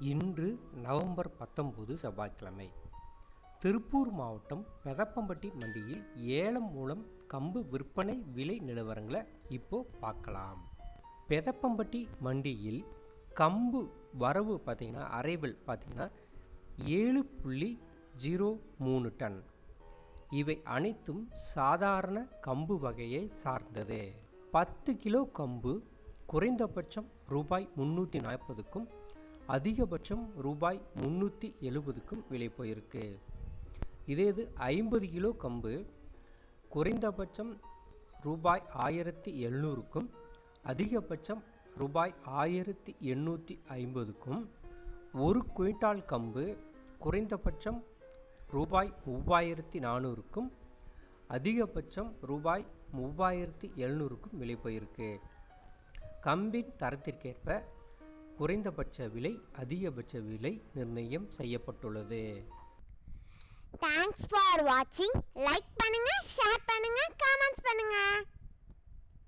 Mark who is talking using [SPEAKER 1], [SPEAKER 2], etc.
[SPEAKER 1] இன்று நவம்பர் பத்தொம்போது செவ்வாய்க்கிழமை. திருப்பூர் மாவட்டம் பெதப்பம்பட்டி மண்டியில் ஏலம் மூலம் கம்பு விற்பனை விலை நிலவரங்களை இப்போ பார்க்கலாம். பெதப்பம்பட்டி மண்டியில் கம்பு வரவு பார்த்தீங்கன்னா அரைவல் பார்த்தீங்கன்னா ஏழு புள்ளி ஜீரோ மூணு டன். இவை அனைத்தும் சாதாரண கம்பு வகையை சார்ந்தது. பத்து கிலோ கம்பு குறைந்தபட்சம் ரூபாய் முந்நூற்றி நாற்பதுக்கும் அதிகபட்சம் ரூபாய் முந்நூற்றி எழுபதுக்கும் விலை போயிருக்கு. இதே இது ஐம்பது கிலோ கம்பு குறைந்தபட்சம் ரூபாய் ஆயிரத்தி எழுநூறுக்கும் அதிகபட்சம் ரூபாய் ஆயிரத்தி எண்ணூற்றி ஐம்பதுக்கும் ஒரு குவிண்டால் கம்பு குறைந்தபட்சம் ரூபாய் மூவாயிரத்தி நானூறுக்கும் அதிகபட்சம் ரூபாய் மூவாயிரத்தி எழுநூறுக்கும் விலை போயிருக்கு. கம்பின் தரத்திற்கேற்ப குறைந்தபட்ச விலை அதிகபட்ச விலை நிர்ணயம் செய்யப்பட்டுள்ளது.
[SPEAKER 2] தேங்க்ஸ் ஃபார் வாட்சிங் லைக் பண்ணுங்க ஷேர் பண்ணுங்க கமெண்ட்ஸ்